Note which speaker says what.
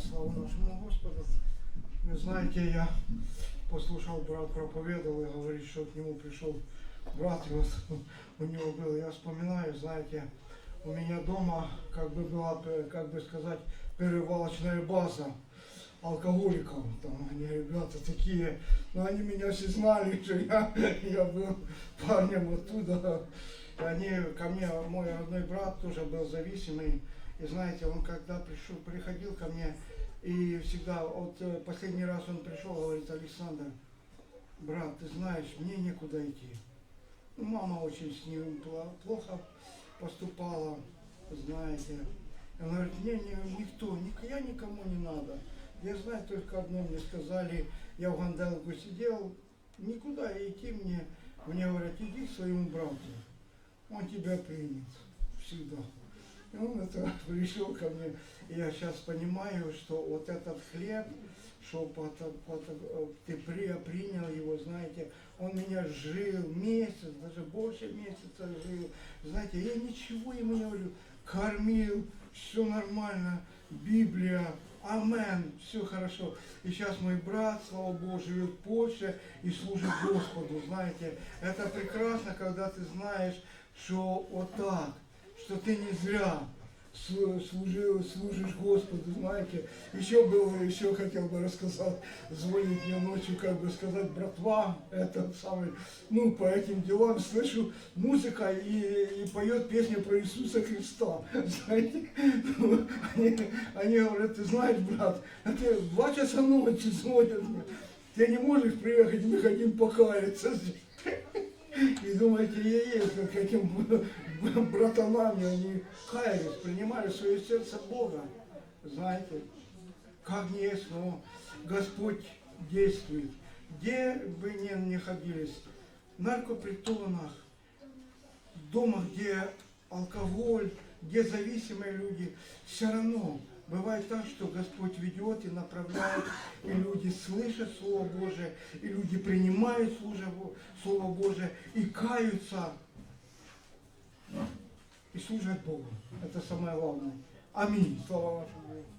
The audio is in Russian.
Speaker 1: слава нашему Господу. Вы знаете, я послушал, брат проповедовал и говорит, что к нему пришел брат, и вот у него было, я вспоминаю, знаете, у меня дома как бы была, как бы сказать, перевалочная база алкоголиков. Там они ребята такие, но они меня все знали, что я, я был парнем оттуда. И они ко мне, мой родной брат тоже был зависимый. И знаете, он когда пришел, приходил ко мне, и всегда, вот э, последний раз он пришел, говорит, Александр, брат, ты знаешь, мне некуда идти. Ну, мама очень с ним плохо поступала, знаете. Он говорит, мне не- никто, ник- я никому не надо. Я знаю только одно, мне сказали, я в Ганделку сидел, никуда идти мне. Мне говорят, иди к своему брату, он тебя примет всегда. И он это пришел ко мне. И я сейчас понимаю, что вот этот хлеб, что под, под- ты при- принял его, знаете, он меня жил месяц, даже больше месяца жил. Знаете, я ничего ему не говорю, кормил, все нормально, Библия, Амен, все хорошо. И сейчас мой брат, слава Богу, живет в Польше и служит Господу, знаете. Это прекрасно, когда ты знаешь, что вот так, что ты не зря слу- служил, служишь Господу, знаете. Еще был, еще хотел бы рассказать, звонит мне ночью, как бы сказать, братва, этот самый, ну, по этим делам слышу музыка и, и поет песню про Иисуса Христа, знаете. Ну, Они, они говорят, ты знаешь, брат, это в два часа ночи звонят ты не можешь приехать, мы хотим покаяться здесь. И думаете, я есть как этим братанам, и они каялись, принимали в свое сердце Бога. Знаете, как не есть, но Господь действует. Где бы ни находились, в наркопритонах, дома, где алкоголь, где зависимые люди, все равно бывает так, что Господь ведет и направляет, и люди слышат Слово Божие, и люди принимают Слово Божие, и каются, и служат Богу. Это самое главное. Аминь. Слава вашему Богу.